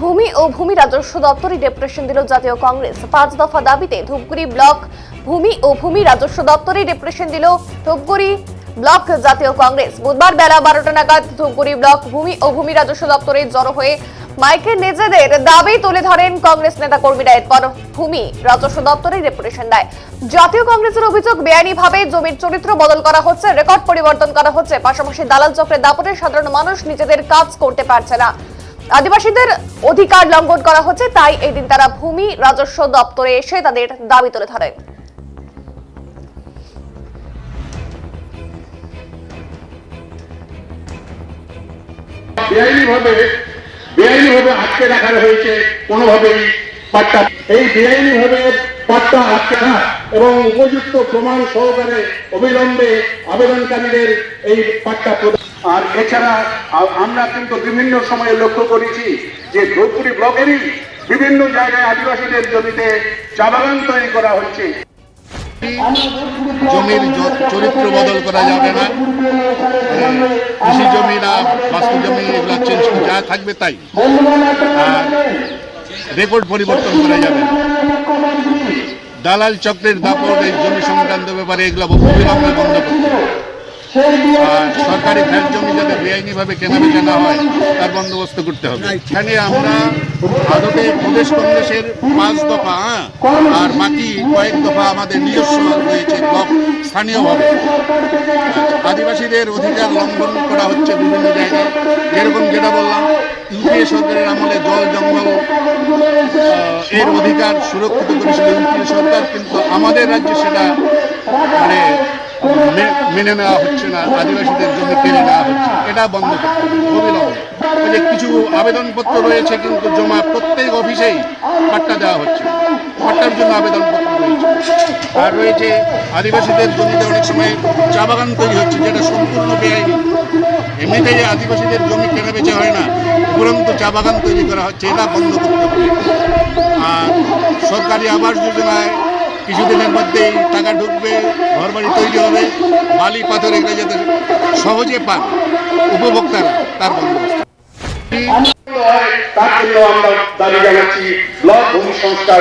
ভূমি ও ভূমি রাজস্ব দপ্তরে ডেপুটেশন দিল জাতীয় কংগ্রেস। পাঁচ দফা দাবিতে ধূপগুড়ি ব্লক ভূমি ও ভূমি রাজস্ব দপ্তরে ডেপুটেশন দিল ধূপগুড়ি ব্লক জাতীয় কংগ্রেস। বুধবার বেলা বারোটা নাগাদ ধূপগুড়ি ব্লক ভূমি ও ভূমি রাজস্ব দপ্তরে জড়ো হয়ে মাইকে নিজেদের দাবি তুলে ধরেন কংগ্রেস নেতা কর্মীরা এরপর ভূমি রাজস্ব দপ্তরে ডেপুটেশন দেয়। জাতীয় কংগ্রেসের অভিযোগ বেআইনিভাবে জমির চরিত্র বদল করা হচ্ছে, রেকর্ড পরিবর্তন করা হচ্ছে। পাশাপাশি দালাল চক্রের দাপটে সাধারণ মানুষ নিজেদের কাজ করতে পারছে না। আদিবাসীদের অধিকার লঙ্ঘন করা হচ্ছে, তাই এদিন তারা ভূমি রাজস্ব দপ্তরে এসে তাদের দাবি তুলে ধরেন। বেআইনি ভাবে আটকে রাখা হয়েছে, কোনোভাবেই পাট্টা এই বেআইনি ভাবে পাট্টা না এবং উপযুক্ত প্রমাণ সহকারে অবিলম্বে আবেদনকারীদের এই পাট্টা প্রদান আর এছাড়া আমরা কিন্তু বিভিন্ন সময়ে লক্ষ্য করেছি যে ধূপগুড়ি ব্লকেরই বিভিন্ন জায়গায় আদিবাসীদের জমিতে চা বাগান তৈরি করা হচ্ছে। জমির চরিত্র বদল করা যাবে না। কৃষি জমি না বাস্তু জমি এগুলো চেঞ্জ যা থাকবে তাই। আর রেকর্ড পরিবর্তন করা যাবে। দালাল চক্রের দাপট এই জমি সংক্রান্ত ব্যাপারে এগুলো অবিলম্বে বন্ধ করতে আর সরকারি ফ্ল্যাট জমি যাতে বেআইনিভাবে কেনা বেচা না হয় তার বন্দোবস্ত করতে হবে। এখানে আমরা আদতে প্রদেশ কংগ্রেসের পাঁচ দফা হ্যাঁ, আর বাকি কয়েক দফা আমাদের নিজস্ব রয়েছে ব্লক স্থানীয়ভাবে। আদিবাসীদের অধিকার লঙ্ঘন করা হচ্ছে বিভিন্ন জায়গায়। যেরকম যেটা বললাম ইউপিএ সরকারের আমলে জল এর অধিকার সুরক্ষিত করেছিল ইউপিএ সরকার, কিন্তু আমাদের রাজ্যে সেটা মানে মেনে নেওয়া হচ্ছে না, আদিবাসীদের জন্য কেড়ে নেওয়া হচ্ছে এটা বন্ধ করতে যে কিছু আবেদনপত্র রয়েছে, কিন্তু জমা প্রত্যেক অফিসেই পাট্টা দেওয়া হচ্ছে। পাট্টার জন্য আবেদনপত্র রয়েছে। আর রয়েছে আদিবাসীদের জমিতে অনেক সময় চা বাগান তৈরি হচ্ছে, যেটা সম্পূর্ণ বেআইনি এমনিতেই আদিবাসীদের জমি কেনা বেচা হয় না। উপরন্ত চা বাগান তৈরি করা হচ্ছে, এটা বন্ধ করতে হবে। আর সরকারি আবাস যোজনায় কিছুদিনের মধ্যেই টাকা ঢুকবে ঘর বাড়ি তৈরি হবে, বালি, পাথর এগুলো যাতে সহজে পান, উপভোক্তারা তার বন্দোবস্ত। তার জন্য আমরা দাবি জানাচ্ছি, ব্লক ভূমি সংস্কার